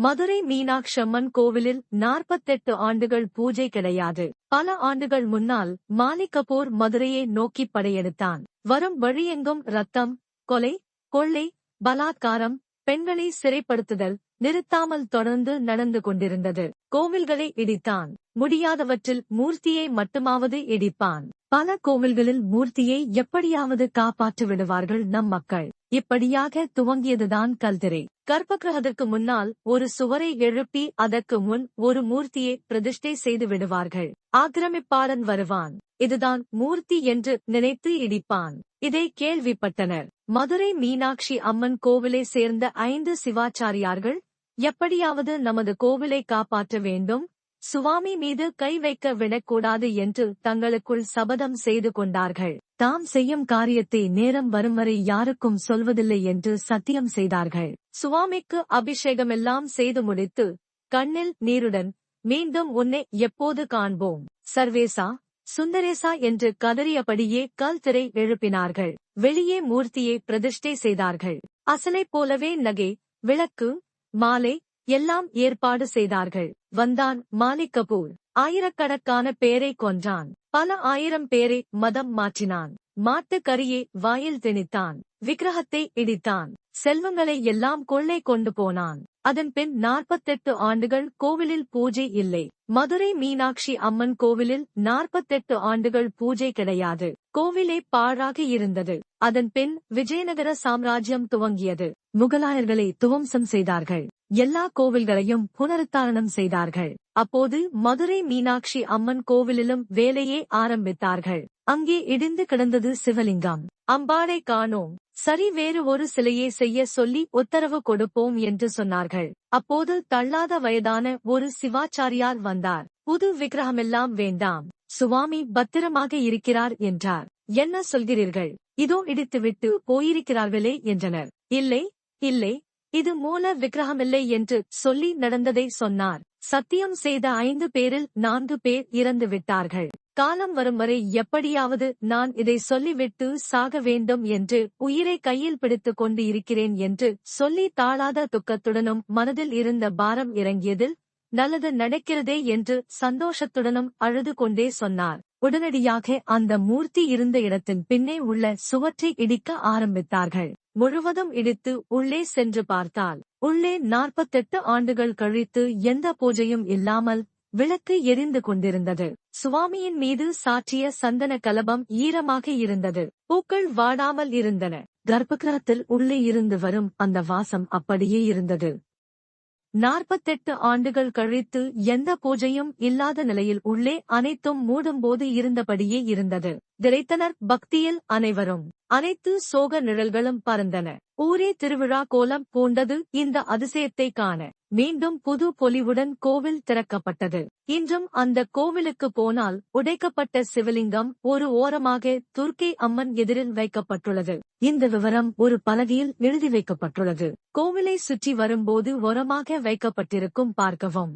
மதுரை மீனாட்சம்மன் கோவிலில் நாற்பத்தெட்டு ஆண்டுகள் பூஜை கிடையாது. பல ஆண்டுகள் முன்னால் மாலிக் கபூர் மதுரையை நோக்கி படையெடுத்தான். வரும் வழியெங்கும் ரத்தம் கொலை கொள்ளை பலாத்காரம் பெண்களை சிறைப்படுத்துதல் நிறுத்தாமல் தொடர்ந்து நடந்து கொண்டிருந்தது. கோவில்களை இடித்தான். முடியாதவற்றில் மூர்த்தியை மட்டுமாவது இடிப்பான். பல கோவில்களில் மூர்த்தியை எப்படியாவது காப்பாற்றி விடுவார்கள் நம் மக்கள். இப்படியாக துவங்கியதுதான் கல்திரை. கர்ப்பகிரகத்திற்கு முன்னால் ஒரு சுவரை எழுப்பி அதற்கு முன் ஒரு மூர்த்தியை பிரதிஷ்டை செய்து விடுவார்கள். ஆக்கிரமிப்பாளன் வருவான். இதுதான் மூர்த்தி என்று நினைத்து இடிப்பான். இதை கேள்விப்பட்டனர். மதுரை மீனாட்சி அம்மன் கோவிலை சேர்ந்த ஐந்து சிவாச்சாரியார்கள் எப்படியாவது நமது கோவிலை காப்பாற்ற வேண்டும்? சுவாமி மீது கை வைக்க விடக்கூடாது என்று தங்களுக்குள் சபதம் செய்து கொண்டார்கள். தாம் செய்யும் காரியத்தை நேரம் வரும் வரை யாருக்கும் சொல்வதில்லை என்று சத்தியம் செய்தார்கள். சுவாமிக்கு அபிஷேகமெல்லாம் செய்து முடித்து கண்ணில் நீருடன் மீண்டும் உன்னை எப்போது காண்போம்? சர்வேசா சுந்தரேசா என்று கதறியபடியே கல் திரை எழுப்பினார்கள். வெளியே மூர்த்தியை பிரதிஷ்டை செய்தார்கள். அசலைப் போலவே நகை விளக்கு மாலை எல்லாம் ஏற்பாடு செய்தார்கள். வந்தான் மாலிக் கபூர். ஆயிரக்கணக்கான பேரை கொன்றான். பல ஆயிரம் பேரை மதம் மாற்றினான். மாட்டுக் கரியை வாயில் திணித்தான். விக்கிரகத்தை இடித்தான். செல்வங்களை எல்லாம் கொள்ளை கொண்டு போனான். அதன் பின் நாற்பத்தெட்டு ஆண்டுகள் கோவிலில் பூஜை இல்லை. மதுரை மீனாட்சி அம்மன் கோவிலில் நாற்பத்தெட்டு ஆண்டுகள் பூஜை கிடையாது. கோவிலே பாழாகி இருந்தது. அதன் பின் விஜயநகர சாம்ராஜ்யம் துவங்கியது. முகலாயர்களை துவம்சம் செய்தார்கள். எல்லா கோவில்களையும் புனருத்தாரணம் செய்தார்கள். அப்போது மதுரை மீனாட்சி அம்மன் கோவிலிலும் வேலையே ஆரம்பித்தார்கள். அங்கே இடிந்து கிடந்தது சிவலிங்கம். அம்பாளை காணோம். சரி வேறு ஒரு சிலையை செய்ய சொல்லி உத்தரவு கொடுப்போம் என்று சொன்னார்கள். அப்போது தள்ளாத வயதான ஒரு சிவாச்சாரியார் வந்தார். புது விக்கிரகமெல்லாம் வேண்டாம். சுவாமி பத்திரமாக இருக்கிறார் என்றார். என்ன சொல்கிறீர்கள்? இதோ இடித்துவிட்டு போயிருக்கிறார்களே என்றனர். இல்லை இல்லை. இது மூல விக்கிரகமில்லை என்று சொல்லி நடந்ததை சொன்னார். சத்தியம் செய்த ஐந்து பேரில் நான்கு பேர் இறந்து விட்டார்கள். காலம் வரும் வரை எப்படியாவது நான் இதை சொல்லிவிட்டு சாக வேண்டும் என்று உயிரை கையில் பிடித்துக் கொண்டு இருக்கிறேன் என்று சொல்லி தாழாத துக்கத்துடனும் மனதில் இருந்த பாரம் இறங்கியதில் நல்லது நடக்கிறதே என்று சந்தோஷத்துடனும் அழுது கொண்டே சொன்னார். உடனடியாக அந்த மூர்த்தி இருந்த இடத்தின் பின்னே உள்ள சுவற்றை இடிக்க ஆரம்பித்தார்கள். முழுவதும் இடித்து உள்ளே சென்று பார்த்தால் உள்ளே நாற்பத்தெட்டு ஆண்டுகள் கழித்து எந்த பூஜையும் இல்லாமல் விளக்கு எரிந்து கொண்டிருந்தது. சுவாமியின் மீது சாற்றிய சந்தன கலபம் ஈரமாக இருந்தது. பூக்கள் வாடாமல் இருந்தன. கர்ப்பகிரகத்தில் உள்ளே இருந்து வரும் அந்த வாசம் அப்படியே இருந்தது. நாற்பத்தெட்டு ஆண்டுகள் கழித்து எந்த பூஜையும் இல்லாத நிலையில் உள்ளே அனைத்தும் மூடும்போது இருந்தபடியே இருந்தது. திரைத்தனர் பக்தியில் அனைவரும். அனைத்து சோக நிழல்களும் பறந்தன. ஊரே திருவிழா கோலம் பூண்டது இந்த அதிசயத்தை காண. மீண்டும் புது பொலிவுடன் கோவில் திறக்கப்பட்டது. இன்றும் அந்த கோவிலுக்கு போனால் உடைக்கப்பட்ட சிவலிங்கம் ஒரு ஓரமாக துர்க்கை அம்மன் எதிரில் வைக்கப்பட்டுள்ளது. இந்த விவரம் ஒரு பலகையில் எழுதி வைக்கப்பட்டுள்ளது. கோவிலை சுற்றி வரும்போது ஓரமாக வைக்கப்பட்டிருக்கும் பார்க்கவும்.